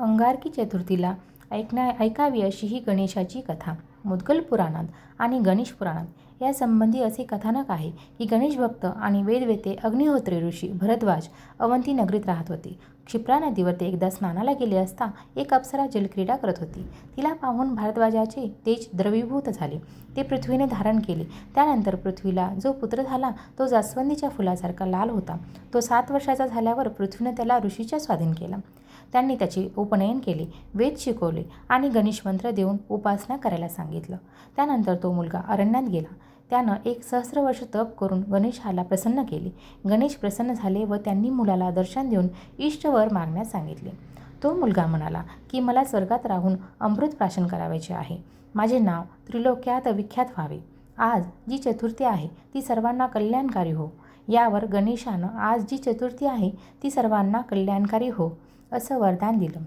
अंगारकी चतुर्थीला ऐकण्या ऐकावी अशी ही गणेशाची कथा. मुद्गल पुराणात आणि गणेश पुराणात यासंबंधी असे कथानक आहे की गणेश भक्त आणि वेदवेते अग्निहोत्री ऋषी भरद्वाज अवंती नगरीत राहत होते. क्षिप्रा नदीवर ते एकदा स्नानाला गेले असता एक अप्सरा जलक्रीडा करत होती. तिला पाहून भारद्वाजाचे तेज द्रवीभूत झाले. ते पृथ्वीने धारण केले. त्यानंतर पृथ्वीला जो पुत्र झाला तो जास्वंदीच्या फुलासारखा लाल होता. तो सात वर्षाचा झाल्यावर पृथ्वीने त्याला ऋषीच्या स्वाधीन केला. त्यांनी त्याचे उपनयन केले वेद शिकवले आणि गणेश मंत्र देऊन उपासना करायला सांगितलं. त्यानंतर तो मुलगा अरण्यात गेला. त्यानं एक सहस्र वर्ष तप करून गणेशाला प्रसन्न केले. गणेश प्रसन्न झाले व त्यांनी मुलाला दर्शन देऊन इष्टवर मागण्यास सांगितले. तो मुलगा म्हणाला की मला स्वर्गात राहून अमृत प्राशन करावायचे आहे. माझे नाव त्रिलोक्यात विख्यात व्हावे. आज जी चतुर्थी आहे ती सर्वांना कल्याणकारी हो. यावर गणेशानं आज जी चतुर्थी आहे ती सर्वांना कल्याणकारी हो. असं वरदान दिलं.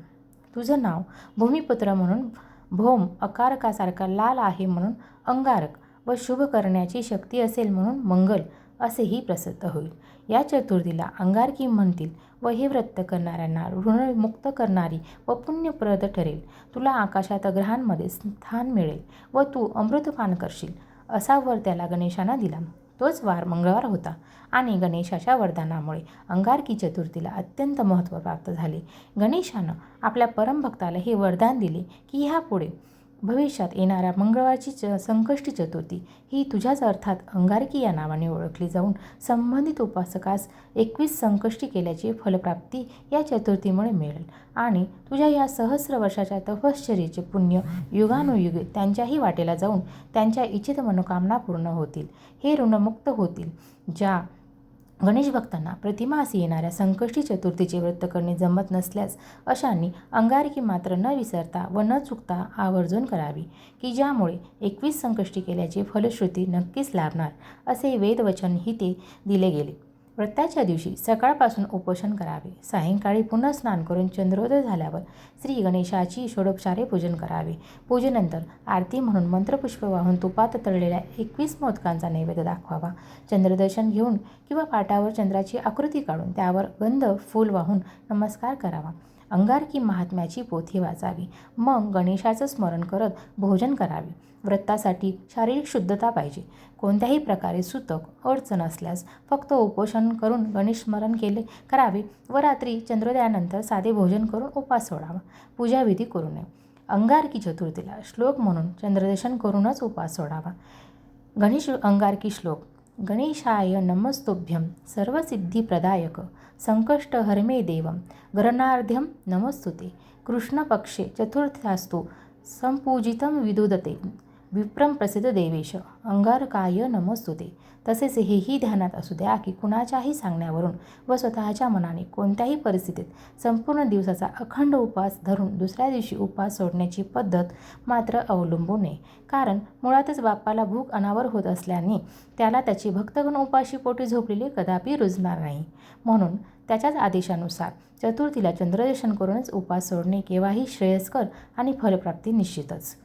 तुझं नाव भूमिपुत्र म्हणून भौम अकारकासारखा लाल आहे म्हणून अंगारक व शुभ करण्याची शक्ती असेल म्हणून मंगल असेही प्रसिद्ध होईल. या चतुर्थीला अंगारकी म्हणतील व हे व्रत करणाऱ्यांना ऋणमुक्त करणारी व पुण्यप्रद ठरेल. तुला आकाशात ग्रहांमध्ये स्थान मिळेल व तू अमृतपान करशील असा वर त्याला गणेशानं दिला. तोच वार मंगळवार होता. आणि गणेशाच्या वरदानामुळे अंगारकी चतुर्थीला अत्यंत महत्त्व प्राप्त झाले. गणेशानं आपल्या परमभक्ताला हे वरदान दिले की ह्यापुढे भविष्यात येणाऱ्या मंगळवारची च संकष्टी चतुर्थी ही तुझ्याच अर्थात अंगारकी या नावाने ओळखली जाऊन संबंधित उपासकास एकवीस संकष्टी केल्याची फलप्राप्ती या चतुर्थीमुळे मिळेल. आणि तुझ्या या सहस्र वर्षाच्या तपश्चर्येचे पुण्य युगानुयुगे त्यांच्याही वाटेला जाऊन त्यांच्या इच्छित मनोकामना पूर्ण होतील. हे ऋणमुक्त होतील. ज्या गणेश भक्तांना प्रतिमासी येणाऱ्या संकष्टी चतुर्थीचे व्रत करणे जमत नसल्यास अशांनी अंगारकी मात्र न विसरता व न चुकता आवर्जून करावी की ज्यामुळे एकवीस संकष्टी केल्याची फलश्रुती नक्कीच लाभणार असे वेदवचनही ते दिले गेले. व्रताच्या दिवशी सकाळपासून उपोषण करावे. सायंकाळी पुन्हा स्नान करून चंद्रोदय झाल्यावर श्री गणेशाची षोडोपचारे पूजन करावे. पूजेनंतर आरती म्हणून मंत्रपुष्प वाहून तुपात तळलेल्या एकवीस मोदकांचा नैवेद्य दाखवावा. चंद्रदर्शन घेऊन किंवा पाटावर चंद्राची आकृती काढून त्यावर गंध फूल वाहून नमस्कार करावा. अंगारकी महात्म्याची पोथी वाचावी. मग गणेशाचं स्मरण करत भोजन करावे. व्रतासाठी शारीरिक शुद्धता पाहिजे. कोणत्याही प्रकारे सुतक अडचण असल्यास फक्त उपोषण करून गणेश स्मरण केले करावे व रात्री चंद्रोदयानंतर साधे भोजन करून उपास सोडावा. पूजाविधी करू नये. अंगारकी चतुर्थीला श्लोक म्हणून चंद्रदर्शन करूनच उपास सोडावा. गणेश अंगारकी श्लोक गणेशाय नमस्तुभ्यं सर्वसिद्धिप्रदायक संकष्टहर्मे देवं गरणार्ध्यं नमस्तुते कृष्णपक्षे चतुर्थ्यास्तु संपूजितं विदुदते। विप्रम प्रसिद्ध देवेश अंगारकाय नमस्तुते. तसेच हेही ध्यानात असू द्या की कुणाच्याही सांगण्यावरून व स्वतःच्या मनाने कोणत्याही परिस्थितीत संपूर्ण दिवसाचा अखंड उपवास धरून दुसऱ्या दिवशी उपवास सोडण्याची पद्धत मात्र अवलंबू नये कारण मुळातच बाप्पाला भूक अनावर होत असल्याने त्याला त्याची भक्तगण उपाशी पोटी झोपलेली कदापि रुजणार नाही. म्हणून त्याच्याच आदेशानुसार चतुर्थीला चंद्रदर्शन करूनच उपास सोडणे केव्हाही श्रेयस्कर आणि फलप्राप्ती निश्चितच.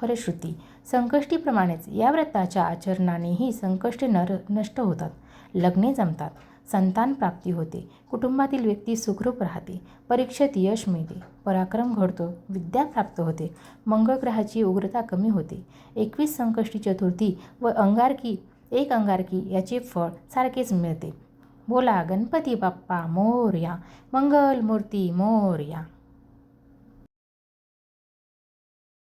फलश्रुती संकष्टीप्रमाणेच या व्रताच्या आचरणानेही संकष्टे नर नष्ट होतात. लग्ने जमतात. संतान प्राप्ती होते. कुटुंबातील व्यक्ती सुखरूप राहते. परीक्षेत यश मिळते. पराक्रम घडतो. विद्या प्राप्त होते. मंगळग्रहाची उग्रता कमी होते. एकवीस संकष्टी चतुर्थी व अंगारकी एक अंगारकी याचे फळ सारखेच मिळते. बोला गणपती बाप्पा मोरया मंगलमूर्ती मोर्या मोरया.